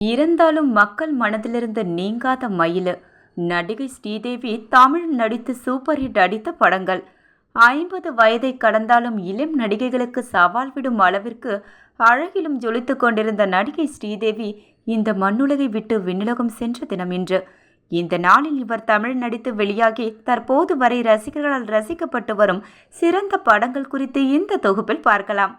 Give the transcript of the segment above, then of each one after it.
இருந்தாலும் மக்கள் மனதிலிருந்து நீங்காத மயிலு. நடிகை ஸ்ரீதேவி தமிழ் நடித்து சூப்பர் ஹிட் அடித்த படங்கள். ஐம்பது வயதை கடந்தாலும் இளம் நடிகைகளுக்கு சவால் விடும் அளவிற்கு அழகிலும் ஜொலித்துக் கொண்டிருந்த நடிகை ஸ்ரீதேவி இந்த மண்ணுலகை விட்டு விண்ணுலகம் சென்ற தினம் இன்று. இந்த நாளில் இவர் தமிழ் நடித்து வெளியாகி தற்போது வரை ரசிகர்களால் ரசிக்கப்பட்டு வரும் சிறந்த படங்கள் குறித்து இந்த தொகுப்பில் பார்க்கலாம்.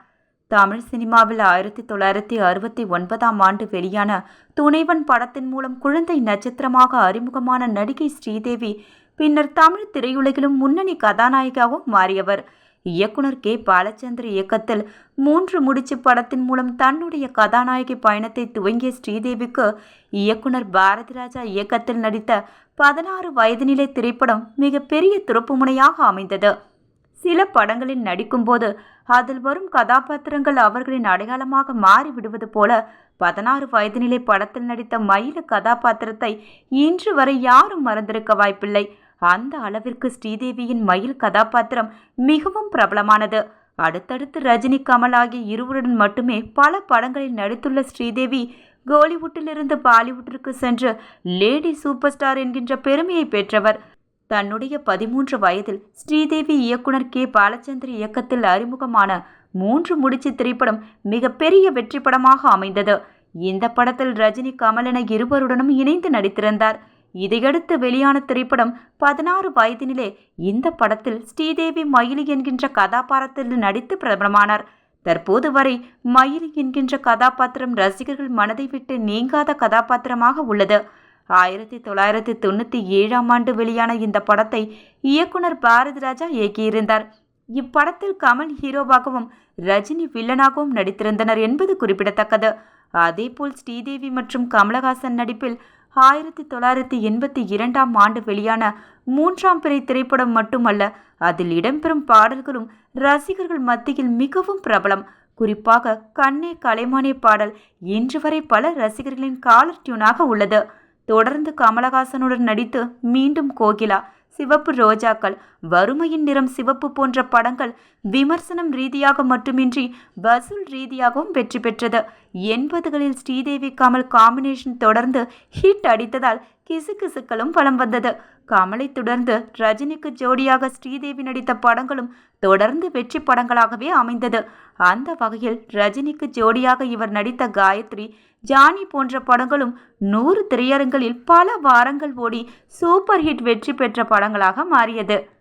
தமிழ் சினிமாவில் ஆயிரத்தி தொள்ளாயிரத்தி அறுபத்தி ஒன்பதாம் ஆண்டு வெளியான துணைவன் படத்தின் மூலம் குழந்தை நட்சத்திரமாக அறிமுகமான நடிகை ஸ்ரீதேவி பின்னர் தமிழ் திரையுலகிலும் முன்னணி கதாநாயகியாகவும் மாறியவர். இயக்குனர் கே. பாலச்சந்திர இயக்கத்தில் மூன்று முடிச்சு படத்தின் மூலம் தன்னுடைய கதாநாயகி பயணத்தை துவங்கிய ஸ்ரீதேவிக்கு இயக்குனர் பாரதிராஜா இயக்கத்தில் நடித்த பதினாறு வயது திரைப்படம் மிகப்பெரிய துறப்புமுனையாக அமைந்தது. சில படங்களில் நடிக்கும்போது அதில் வரும் கதாபாத்திரங்கள் அவர்களின் அடையாளமாக மாறிவிடுவது போல பதினாறு வயது நிலை படத்தில் நடித்த மயில கதாபாத்திரத்தை இன்று வரை யாரும் மறந்திருக்க வாய்ப்பில்லை. அந்த அளவிற்கு ஸ்ரீதேவியின் மயில் கதாபாத்திரம் மிகவும் பிரபலமானது. அடுத்தடுத்து ரஜினி கமல் ஆகிய இருவருடன் மட்டுமே பல படங்களில் நடித்துள்ள ஸ்ரீதேவி கோலிவுட்டிலிருந்து பாலிவுட்டிற்கு சென்று லேடி சூப்பர் ஸ்டார் என்கின்ற பெருமையை பெற்றவர். தன்னுடைய பதிமூன்று வயதில் ஸ்ரீதேவி இயக்குனர் கே. பாலச்சந்திர இயக்கத்தில் அறிமுகமான மூன்று முடிச்சு திரைப்படம் மிகப்பெரிய வெற்றி படமாக அமைந்தது. இந்த படத்தில் ரஜினி கமல் என இருவருடனும் இணைந்து நடித்திருந்தார். இதையடுத்து வெளியான திரைப்படம் பதினாறு வயதினிலே இந்த படத்தில் ஸ்ரீதேவி மயிலி என்கின்ற கதாபாத்திரத்தில் நடித்து பிரபலமானார். தற்போது வரை மயிலி என்கின்ற கதாபாத்திரம் ரசிகர்கள் மனதை விட்டு நீங்காத கதாபாத்திரமாக உள்ளது. ஆயிரத்தி தொள்ளாயிரத்தி தொண்ணூற்றி ஏழாம் ஆண்டு வெளியான இந்த படத்தை இயக்குனர் பாரதிராஜா இயக்கியிருந்தார். இப்படத்தில் கமல் ஹீரோவாகவும் ரஜினி வில்லனாகவும் நடித்திருந்தனர் என்பது குறிப்பிடத்தக்கது. அதேபோல் ஸ்ரீதேவி மற்றும் கமலஹாசன் நடிப்பில் ஆயிரத்தி தொள்ளாயிரத்தி எண்பத்தி இரண்டாம் ஆண்டு வெளியான மூன்றாம் பிறை திரைப்படம் மட்டுமல்ல அதில் இடம்பெறும் பாடல்களும் ரசிகர்கள் மத்தியில் மிகவும் பிரபலம். குறிப்பாக கண்ணே கலைமானே பாடல் இன்று வரை பல ரசிகர்களின் காலர் டியூனாக உள்ளது. தொடர்ந்து கமலஹாசனுடன் நடித்து மீண்டும் கோகிலா சிவப்பு ரோஜாக்கள் வறுமையின் நிறம் சிவப்பு போன்ற படங்கள் விமர்சனம் ரீதியாக மட்டுமின்றி வசூல் ரீதியாகவும் வெற்றி பெற்றது. எண்பதுகளில் ஸ்ரீதேவி கமல் காம்பினேஷன் தொடர்ந்து ஹிட் அடித்ததால் கிசுகிசுக்களும் வலம் வந்தது. கமலை தொடர்ந்து ரஜினிக்கு ஜோடியாக ஸ்ரீதேவி நடித்த படங்களும் தொடர்ந்து வெற்றி படங்களாகவே அமைந்தது. அந்த வகையில் ரஜினிக்கு ஜோடியாக இவர் நடித்த காயத்ரி ஜானி போன்ற படங்களும் நூறு திரையரங்களில் பல வாரங்கள் ஓடி சூப்பர் ஹிட் வெற்றி பெற்ற படங்களாக மாறியது.